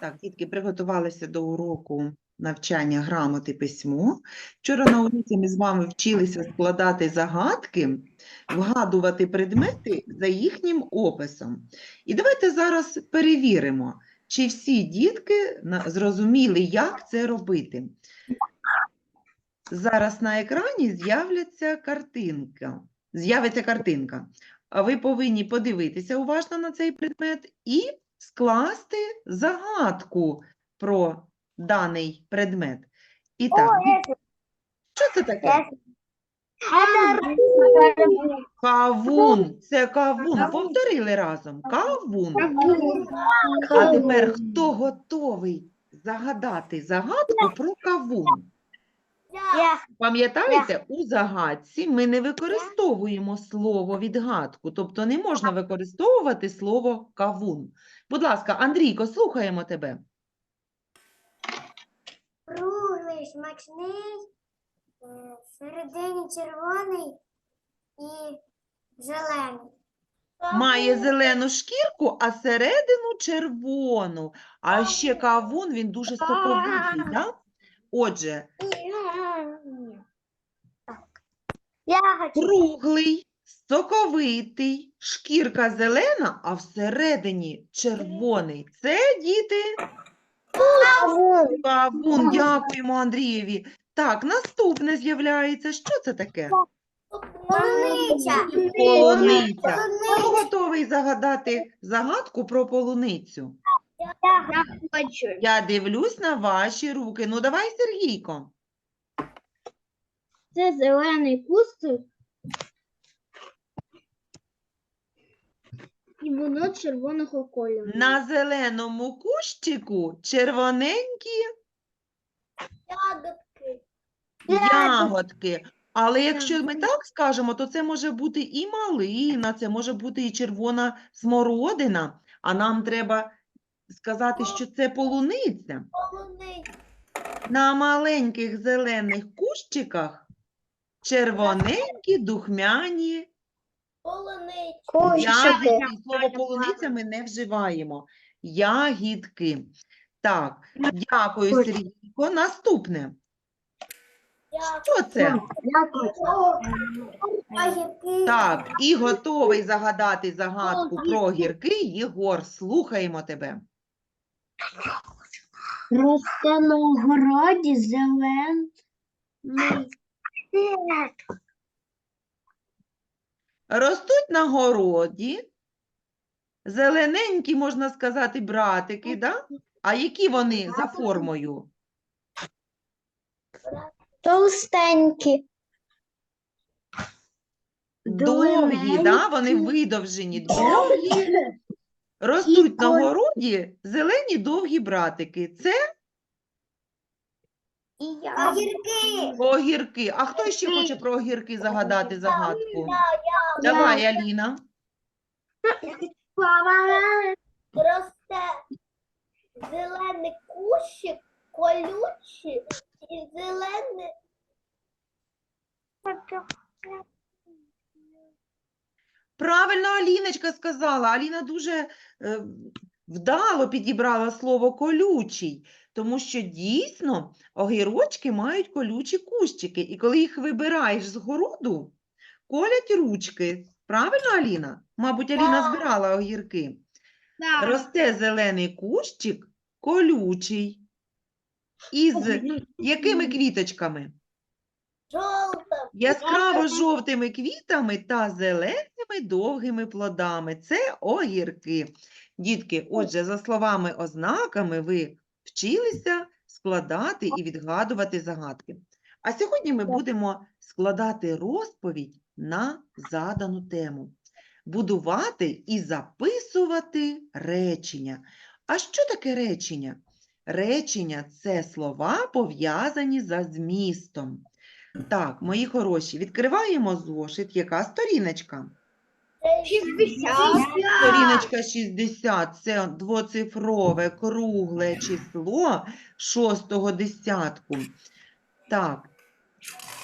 Так, дітки приготувалися до уроку навчання грамоти письмо. Вчора на уроці ми з вами вчилися складати загадки, вгадувати предмети за їхнім описом. І давайте зараз перевіримо, чи всі дітки зрозуміли, як це робити. Зараз на екрані з'являться картинка. З'явиться картинка. А ви повинні подивитися уважно на цей предмет і скласти загадку про даний предмет. І так, що це таке? Кавун. Це кавун. Повторили разом. Кавун. А тепер хто готовий загадати загадку про кавун? Пам'ятаєте, у загадці ми не використовуємо слово відгадку, тобто не можна використовувати слово кавун. Будь ласка, Андрійко, слухаємо тебе. Круглий, смачний, е, всередині червоний і зелений. Має зелену шкірку, а середину червону. А ще кавун, він дуже соковитий, да? Отже, Я хочу. круглий, соковитий, шкірка зелена, а всередині червоний. Це, діти, кавун. Дякуємо Андрієві. Так, наступне з'являється. Що це таке? Полуниця. Полуниця. Хто готовий загадати загадку про полуницю? Я хочу. Я дивлюсь на ваші руки. Ну, давай, Сергійко. Це зелений кустик. І воно червоного кольору. На зеленому кущику червоненькі Ягодки. ягодки. Але якщо ми так скажемо, то це може бути і малина, це може бути і червона смородина, а нам треба сказати, що це полуниця. Полуниця. На маленьких зелених кущиках червоненькі духмяні Полуниця. ягідки. Слово полуниця ми не вживаємо. Ягідки. Так, дякую, Сергійко. Наступне. Що це? Так, і готовий загадати загадку про гірки. Єгор, слухаємо тебе. Росте на огороді зелений. Ростуть на городі, зелененькі, можна сказати, братики, да? А які вони за формою? Толстенькі. Довгі, да? Вони видовжені, довгі. Ростуть на городі зелені довгі братики. Це Огірки. огірки. А хто ще хоче про огірки загадати загадку? Давай, Аліна. Росте зелений кущик, колючий і зелений. Правильно Аліночка сказала. Аліна дуже е, вдало підібрала слово колючий, тому що дійсно огірочки мають колючі кущики. І коли їх вибираєш з городу, колять ручки. Правильно, Аліна? Мабуть, Аліна Так. збирала огірки. Росте зелений кущик колючий. Із якими квіточками? Яскраво жовтими квітами та зеленими довгими плодами. Це огірки. Дітки, отже, за словами ознаками ви вчилися складати і відгадувати загадки. А сьогодні ми будемо складати розповідь на задану тему. Будувати і записувати речення. А що таке речення? Речення це слова, пов'язані за змістом. Так, мої хороші, відкриваємо зошит. Яка сторіночка? Сторіночка 60 – це двоцифрове кругле число шостого десятку. Так,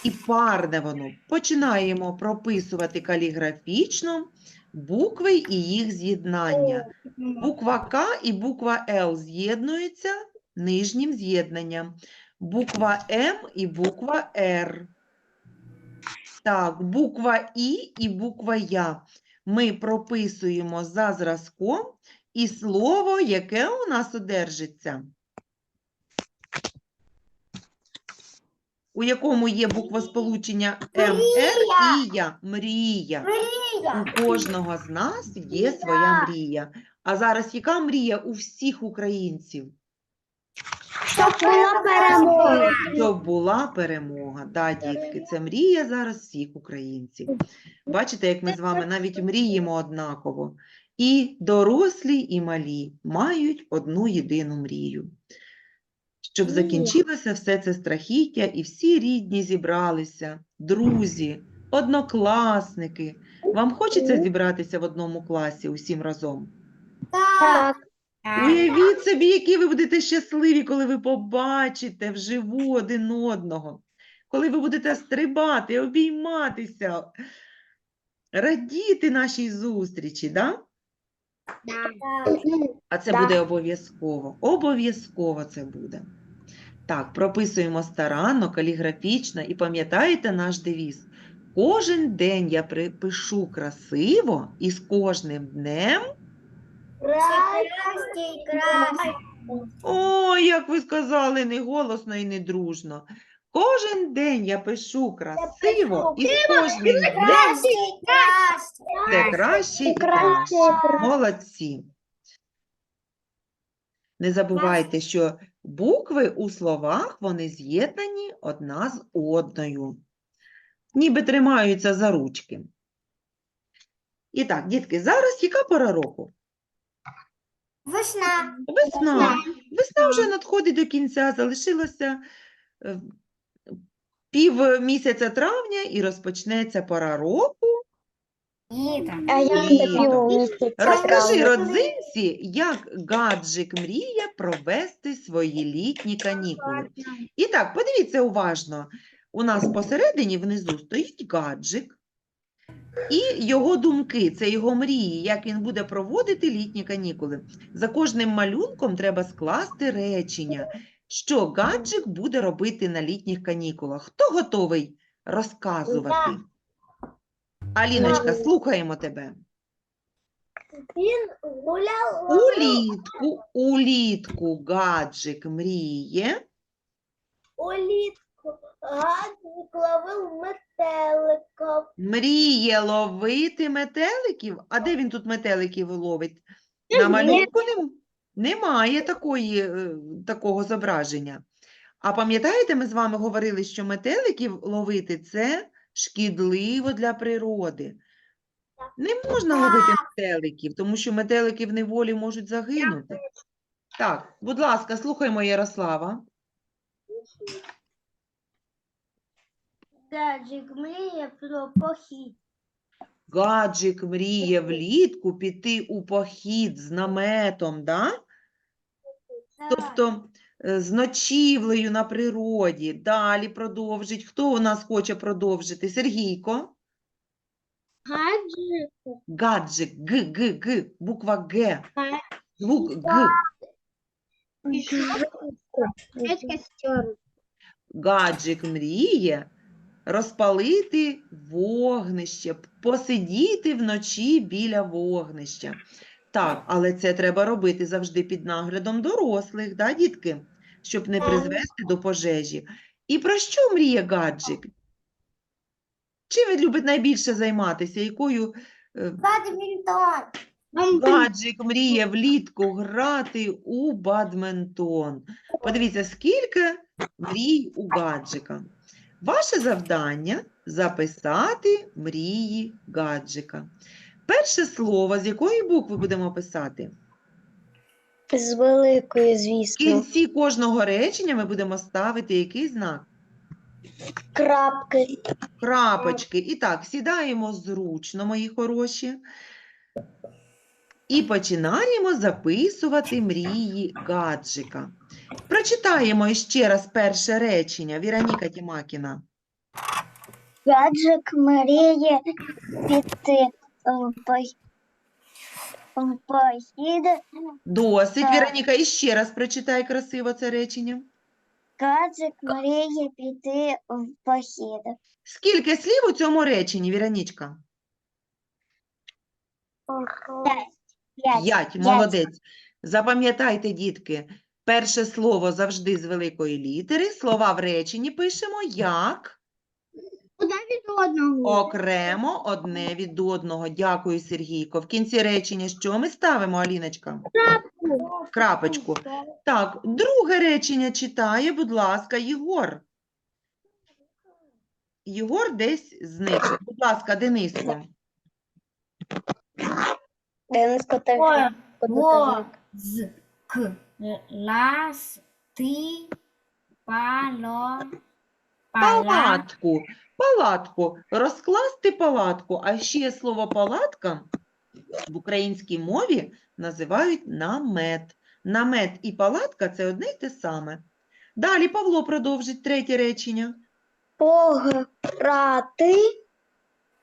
і парне воно. Починаємо прописувати каліграфічно букви і їх з'єднання. Буква К і буква Л з'єднуються нижнім з'єднанням. Буква М і буква Р. Так, буква І і буква Я. Ми прописуємо за зразком і слово, яке у нас одержиться. У якому є буквосполучення МР і Я. Мрія. У кожного з нас є своя мрія. А зараз яка мрія у всіх українців? Щоб була перемога. Щоб була перемога. Да, дітки, це мрія зараз всіх українців. Бачите, як ми з вами навіть мріємо однаково. І дорослі, і малі мають одну єдину мрію. Щоб закінчилося все це страхіття, і всі рідні зібралися, друзі, однокласники. Вам хочеться зібратися в одному класі усім разом? Так. Уявіть собі, які ви будете щасливі, коли ви побачите вживу один одного, коли ви будете стрибати, обійматися, радіти нашій зустрічі, да? А це буде обов'язково. Обов'язково це буде. Так, прописуємо старанно, каліграфічно і пам'ятаєте наш девіз. Кожен день я припишу красиво, і з кожним днем Краще і краще. Ой, як ви сказали, не голосно і не дружно. Кожен день я пишу красиво, і днем Краще і краще і краще. Молодці. Не забувайте, що букви у словах вони з'єднані одна з одною, ніби тримаються за ручки. І так, дітки, зараз яка пора року? Весна. Весна. Весна вже надходить до кінця, залишилося е, пів місяця травня і розпочнеться пора року. А я Літо. Розкажи родзинці, як гаджик мріє провести свої літні канікули. І так, подивіться уважно. У нас посередині внизу стоїть гаджик, і його думки, це його мрії, як він буде проводити літні канікули. За кожним малюнком треба скласти речення, що гаджик буде робити на літніх канікулах. Хто готовий розказувати? Аліночка, слухаємо тебе. Він гуляв Улітку, улітку гаджик мріє. улітку. Гаджик ловив метеликів. Мріє ловити метеликів. А де він тут метеликів ловить? На малюнку нем- немає такої, е, такого зображення. А пам'ятаєте, ми з вами говорили, що метеликів ловити це шкідливо для природи. Не можна ловити метеликів, тому що метелики в неволі можуть загинути. Так, будь ласка, слухаймо Ярослава. Гаджик мріє про похід. Гаджик мріє влітку піти у похід з наметом, да? Тобто е, з ночівлею на природі. Далі продовжить. Хто у нас хоче продовжити? Сергійко. Гаджик. Гаджик, Г, Г, Г, буква Г. Звук Г. Гаджик мріє розпалити вогнище, посидіти вночі біля вогнища. Так, але це треба робити завжди під наглядом дорослих, да, дітки? Щоб не призвести до пожежі. І про що мріє гаджик? Чим він любить найбільше займатися? Якою е, Бадмінтон. Гаджик мріє влітку грати у бадминтон. Подивіться, скільки мрій у гаджика. Ваше завдання записати мрії гаджика. Перше слово, з якої букви будемо писати? З великої, В звісно. кінці кожного речення ми будемо ставити який знак? Крапки. Крапочки. І так, сідаємо зручно, мої хороші. І починаємо записувати мрії гаджика. Прочитаємо ще раз перше речення. Віроніка Тімакіна. Гаджик мріє піти в пох- в похід. Досить, Так. Віроніка, і ще раз прочитай красиво це речення. Гаджик мріє піти в похід. Скільки слів у цьому реченні, Віронічка? П'ять. П'ять. П'ять, П'ять. молодець. Запам'ятайте, дітки, перше слово завжди з великої літери. Слова в реченні пишемо як Куди від одного? окремо одне від одного. Дякую, Сергійко. В кінці речення що ми ставимо, Аліночка? Крапочку. Так, друге речення читає, будь ласка, Єгор. Єгор десь зник. Будь ласка, Дениско. Денис Во, Котовик. во. з к лас ти пало пала Палатку. Палатку. Розкласти палатку. А ще слово палатка в українській мові називають намет. Намет і палатка це одне й те саме. Далі Павло продовжить третє речення. Пограти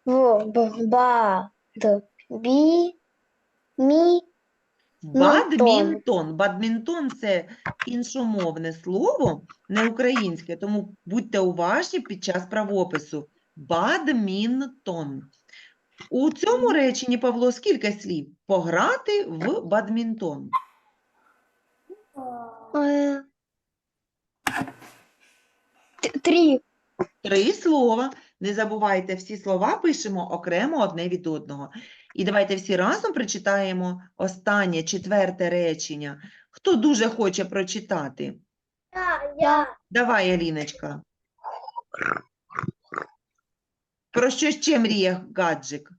в бад мі Бадмінтон. Бадмінтон це іншомовне слово, не українське, тому будьте уважні під час правопису. Бадмінтон. У цьому реченні, Павло, скільки слів? Пограти в бадмінтон. е, три. Три слова. Не забувайте, всі слова пишемо окремо одне від одного. І давайте всі разом прочитаємо останнє, четверте речення. Хто дуже хоче прочитати? Я, я. Давай, Аліночка. Про що ще мріє гаджик?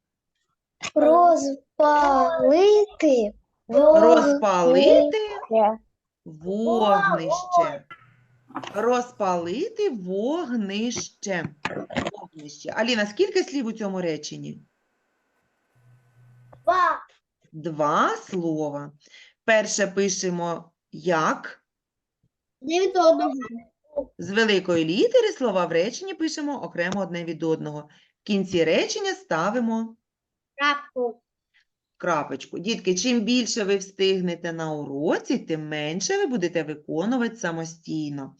Розпалити Розпалити вогнище. Розпалити вогнище. Вогнище. Аліна, скільки слів у цьому реченні? Два. Два слова. Перше пишемо як. Не від одного. З великої літери слова в реченні пишемо окремо одне від одного. В кінці речення ставимо Крапку. Крапочку. Дітки, чим більше ви встигнете на уроці, тим менше ви будете виконувати самостійно.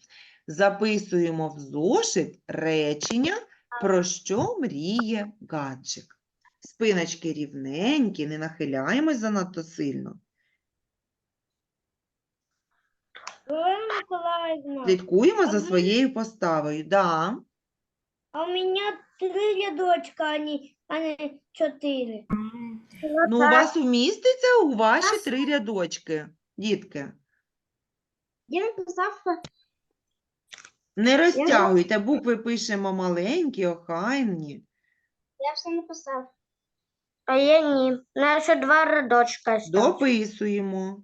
Записуємо в зошит речення, про що мріє гаджик. Спиночки рівненькі, не нахиляємось занадто сильно. Слідкуємо за своєю поставою. Да. а у меня три рядочка, а не чотири. Ну, у вас уміститься у ваші три рядочки, дітки. Я написав, Не розтягуйте, букви пишемо маленькі, охайні. я все написав. А я ні. Ще два рядочка. Дописуємо.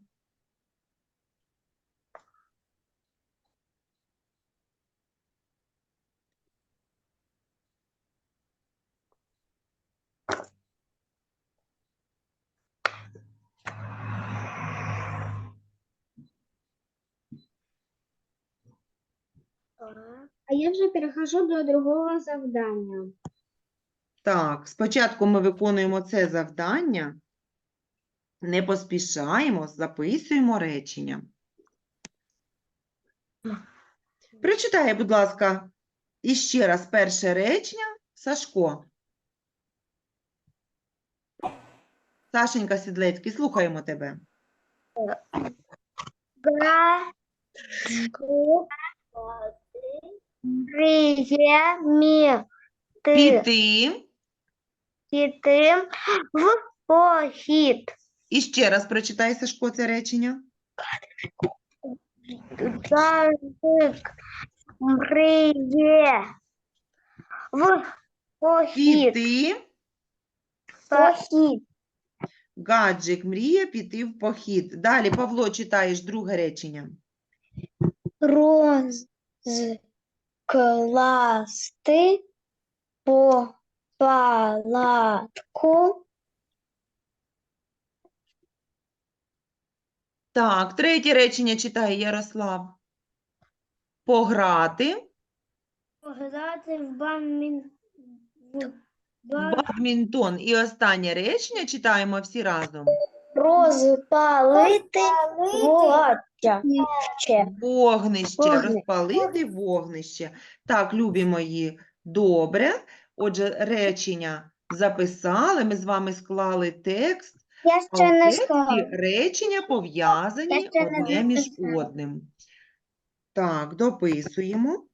А я вже перехожу до другого завдання. Так, спочатку ми виконуємо це завдання, не поспішаємо, записуємо речення. Прочитай, будь ласка, іще раз перше речення. Сашко. Сашенька Сідлецький, слухаємо тебе. Мріє мі ти Піти. піти в похід. І ще раз прочитай, Сашко, це речення. Гаджик мріє в похід. Піти. Похід. Гаджик мріє піти в похід. Далі, Павло, читаєш друге речення. Розкласти по палатку Так, третє речення читає Ярослав. Пограти Пограти в бамін... в в ба- бадмінтон. І останнє речення читаємо всі разом. Розпалити вогаття. Вогнище, Вогнище. розпалити вогнище. Так, любі мої, добре. Отже, речення записали, ми з вами склали текст. Я А ще не тексті склала. речення пов'язані ще не одне між одним. Так, дописуємо.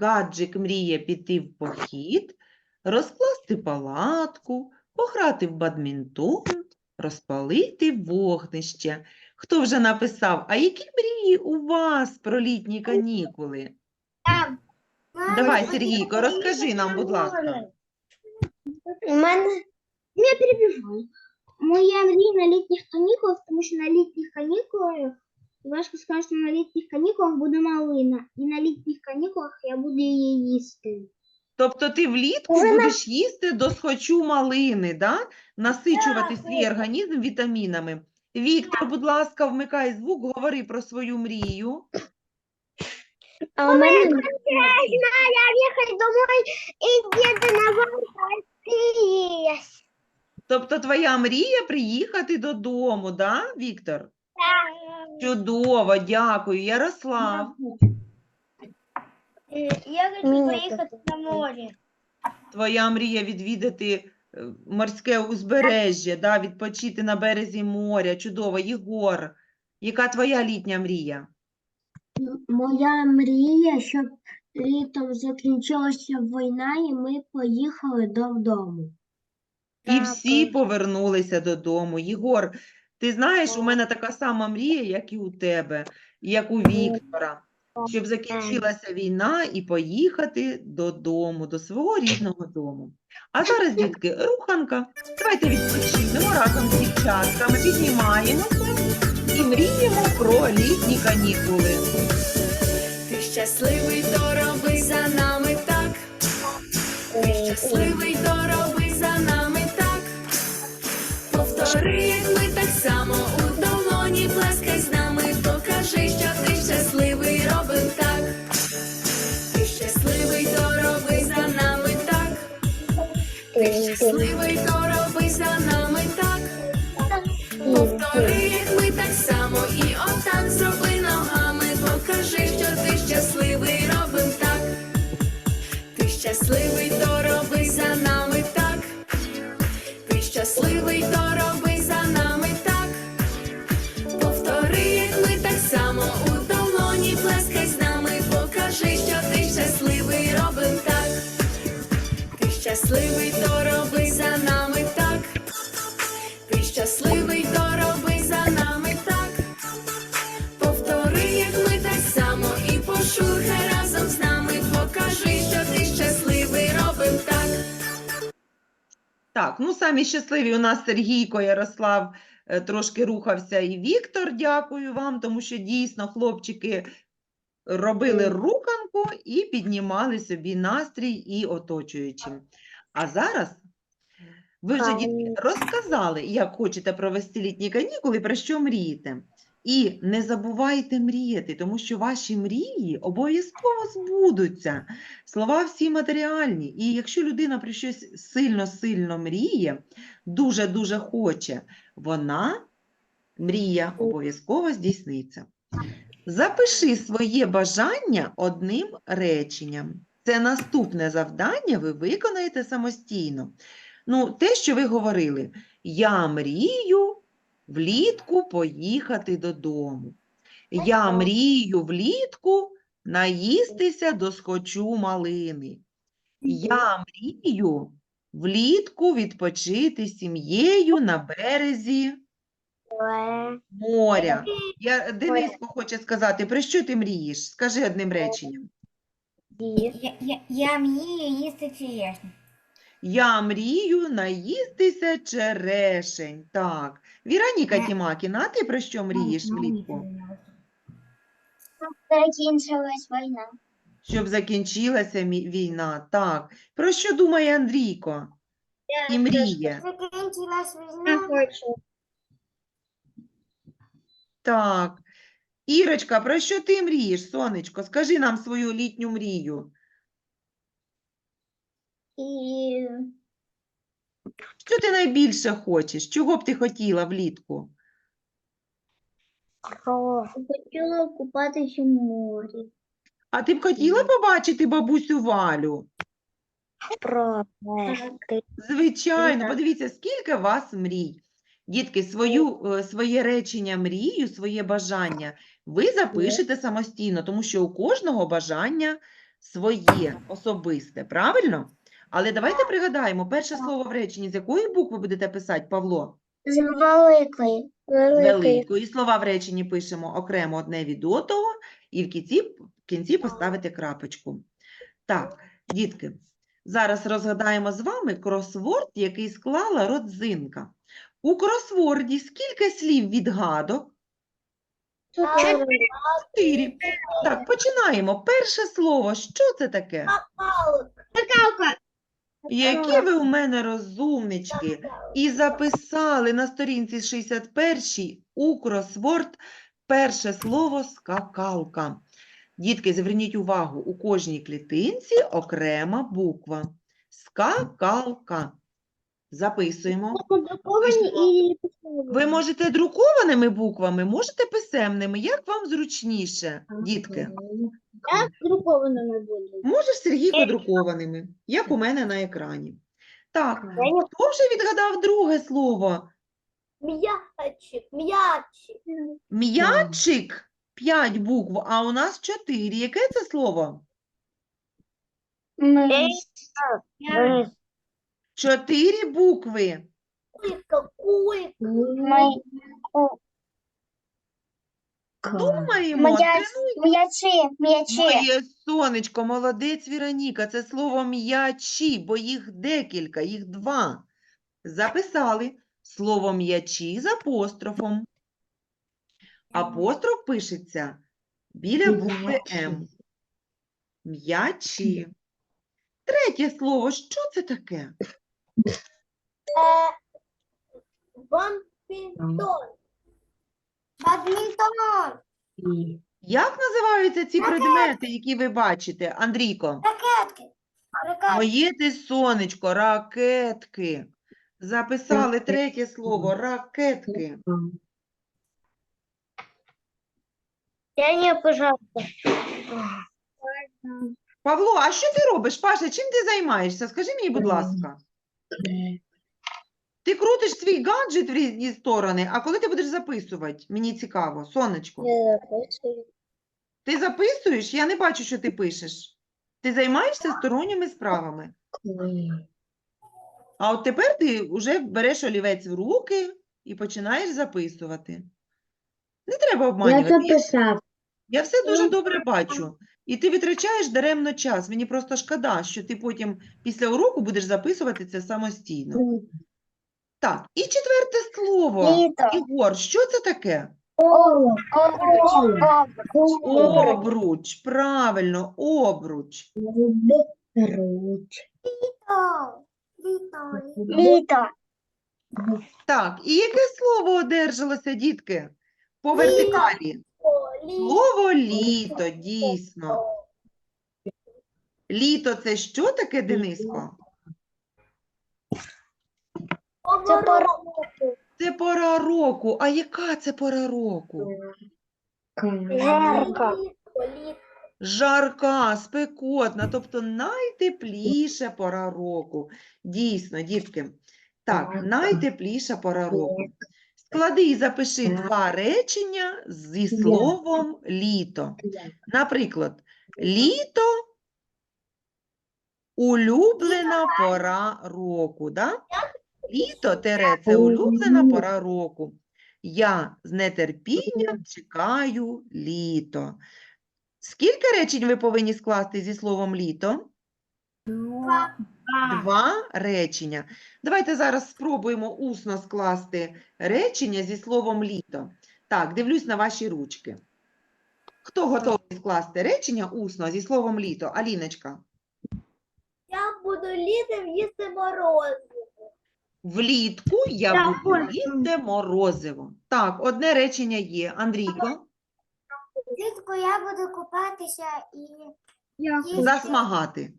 Гаджик мріє піти в похід, розкласти палатку, пограти в бадмінтон, розпалити вогнище. Хто вже написав, а які мрії у вас про літні канікули? Давай, Сергійко, розкажи нам, будь ласка. У мене Я перебежу. Моя мрія на літніх канікулах, тому що на літніх канікулах, важко сказати, що на літніх канікулах буде малина. І на літніх канікулах я буду її їсти. Тобто ти влітку Вже на- будеш їсти досхочу малини, да? насичувати свій організм вітамінами. Віктор, будь ласка, вмикай звук, говори про свою мрію. а у мене Ехать домой і где-то на Тобто твоя мрія приїхати додому, да, Віктор? Чудово, дякую. Ярослав, Я хочу Мені поїхати на море. твоя мрія відвідати е, морське узбережжя, да, відпочити на березі моря. Чудово. Єгор, яка твоя літня мрія? Моя мрія, щоб літом закінчилася війна і ми поїхали додому. І всі повернулися додому. Єгор, ти знаєш, у мене така сама мрія, як і у тебе, і як у Віктора, щоб закінчилася війна і поїхати додому, до свого рідного дому. А зараз, дітки, руханка. Давайте відпочинемо разом з дівчатками, піднімаємося і мріємо про літні канікули. Ти щасливий, то роби за нами так. Ти щасливий, то роби за нами. Повтори, як ми так само у долоні плескай з нами. Покажи, що ти щасливий, робив так. Ти щасливий, то роби за нами так. Ти щасливий, Так, ну самі щасливі у нас Сергійко, Ярослав е, трошки рухався і Віктор, дякую вам, тому що дійсно хлопчики робили руханку і піднімали собі настрій і оточуючим. А зараз ви вже дітки розказали, як хочете провести літні канікули, про що мрієте. І не забувайте мріяти, тому що ваші мрії обов'язково збудуться. Слова всі матеріальні. І якщо людина про щось сильно-сильно мріє, дуже-дуже хоче, вона, мрія, обов'язково здійсниться. Запиши своє бажання одним реченням. Це наступне завдання ви виконаєте самостійно. Ну, те, що ви говорили, я мрію влітку поїхати додому. Я мрію влітку наїстися до схочу малини. Я мрію влітку відпочити сім'єю на березі моря. Я, Дениско хоче сказати, про що ти мрієш? Скажи одним реченням. Я, я, я мрію їсти черешню. Я мрію наїстися черешень. Так. Віроніка Е. Тімакіна, а ти про що мрієш влітку? Закінчилась війна. Щоб закінчилася мі- війна. Так. Про що думає Андрійко? І мріє. Закінчилась Я хочу. Так. Ірочка, про що ти мрієш, сонечко? Скажи нам свою літню мрію. І Що ти найбільше хочеш? Чого б ти хотіла влітку? Хотіла купатися в морі. А ти б хотіла побачити бабусю Валю? провести. Звичайно, так. подивіться, скільки вас мрій. Дітки, свою, е, своє речення мрію, своє бажання ви запишете самостійно, тому що у кожного бажання своє, особисте, правильно? Але давайте пригадаємо, перше слово в реченні, з якої букви будете писати, Павло? З великої. Великої. Слова в реченні пишемо окремо одне від отого, і в кінці, в кінці поставити крапочку. Так, дітки, зараз розгадаємо з вами кросворд, який склала родзинка. У кросворді скільки слів відгадок? Чотири. Так, починаємо. Перше слово. Що це таке? Какалка. Які ви у мене розумнички. І записали на сторінці 61 у кросворд перше слово скакалка. Дітки, зверніть увагу, у кожній клітинці окрема буква. Скакалка. Записуємо. Ви можете друкованими буквами, можете писемними. Як вам зручніше, дітки? Я друкованими буду. Можеш, Сергійко, друкованими, як у мене на екрані. Так, хто вже відгадав друге слово? М'ячик, м'ячик. М'ячик. П'ять букв, а у нас чотири. Яке це слово? Чотири букви. Кулька, кулька. Думаємо, тренуй- М'ячі, м'ячі. Моє сонечко, молодець Віроніка, це слово м'ячі, бо їх декілька, їх два. Записали слово м'ячі з апострофом. Апостроф пишеться біля букви М. М'ячі. Третє слово, що це таке? Бампінтон. Бадмінтон. Як називаються ці предмети, які ви бачите, Андрійко? Ракетки. Ракетки. Моє ти сонечко, ракетки. Записали третє слово ракетки. Я не пожалуйста. Павло, а що ти робиш? Паша, чим ти займаєшся? Скажи мені, будь ласка. Ти крутиш свій гаджет в різні сторони, а коли ти будеш записувати? Мені цікаво, сонечко. Ти записуєш? Я не бачу, що ти пишеш. Ти займаєшся сторонніми справами. А от тепер ти вже береш олівець в руки і починаєш записувати. Не треба обманювати. Я, записав. я все дуже добре бачу. І ти витрачаєш даремно час. Мені просто шкода, що ти потім після уроку будеш записувати це самостійно. Так, і четверте слово. Літо. Ігор, що це таке? Обруч. Правильно, обруч. Літо. Так, і яке слово одержалося, дітки? По вертикалі. Слово літо, дійсно. Літо це що таке, Дениско? Це пора. Це пора року. А яка це пора року? Жарко. Жарка, спекотна, тобто найтепліша пора року. Дійсно, дітки. Так, найтепліша пора року. Склади і запиши два речення зі словом літо. Наприклад, літо улюблена пора року. Да? Літо тере це улюблена пора року. Я з нетерпінням чекаю літо. Скільки речень ви повинні скласти зі словом літо? Два. Два речення. Давайте зараз спробуємо усно скласти речення зі словом літо. Так, дивлюсь на ваші ручки. Хто готовий скласти речення усно зі словом літо? Аліночка. Я буду літом їсти мороз. Влітку я Я буду їсти морозиво. Так, одне речення є. Андрійко, Влітку я буду купатися і Я засмагати.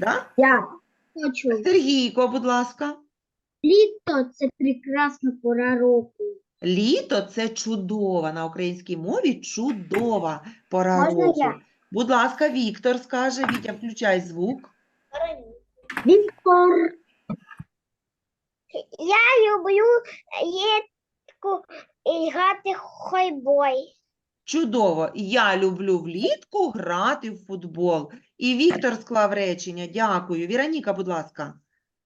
Да? Я хочу. Сергійко, будь ласка. Літо це прекрасна пора року. Літо це чудова на українській мові чудова пора Можна року. я? Будь ласка, Віктор скаже. Вітя, включай звук. Віктор. Я люблю літку і грати в хойбой. Чудово. Я люблю влітку грати в футбол. І Віктор склав речення. Дякую. Віроніка, будь ласка.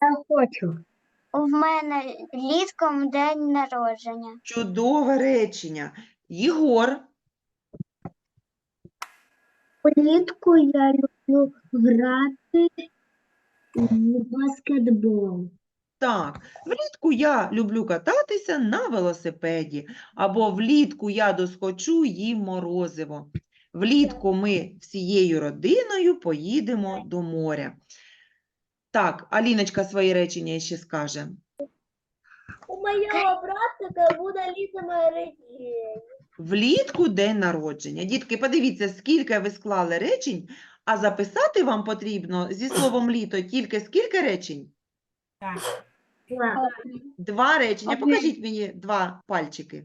Я хочу. У мене літком день народження. Чудове речення. Єгор. Влітку я люблю грати в баскетбол. Так, влітку я люблю кататися на велосипеді, або влітку я доскочу їм морозиво. Влітку ми всією родиною поїдемо до моря. Так, Аліночка своє речення ще скаже. У моєго братика буде літом народження. Влітку день народження. Дітки, подивіться, скільки ви склали речень, а записати вам потрібно зі словом літо тільки скільки речень? Так. Два речення. Покажіть мені два пальчики.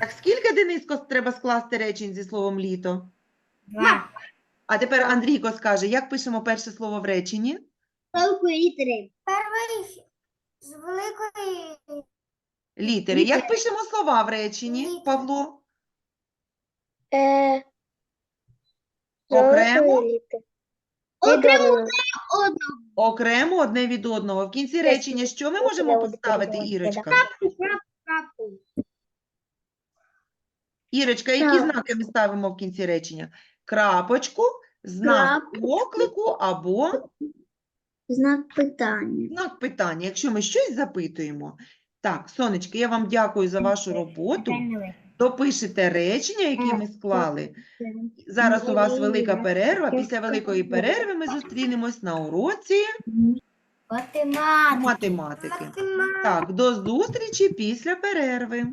Так, скільки, Дениско, треба скласти речень зі словом літо? Два. А тепер Андрійко скаже, як пишемо перше слово в реченні? Великої літери. Перший з великої Літери. Як пишемо слова в реченні, Павло? Е, Окремо, Окремо одного. окремо одне від одного. В кінці речення що ми можемо поставити, Ірочка? Крапку. Ірочка, які Так. знаки ми ставимо в кінці речення? Крапочку, знак оклику або Знак питання. знак питання, якщо ми щось запитуємо. Так, сонечки, я вам дякую за вашу роботу. Допишете речення, які ми склали. Зараз у вас велика перерва. Після великої перерви ми зустрінемось на уроці математики. математики. Так, до зустрічі після перерви.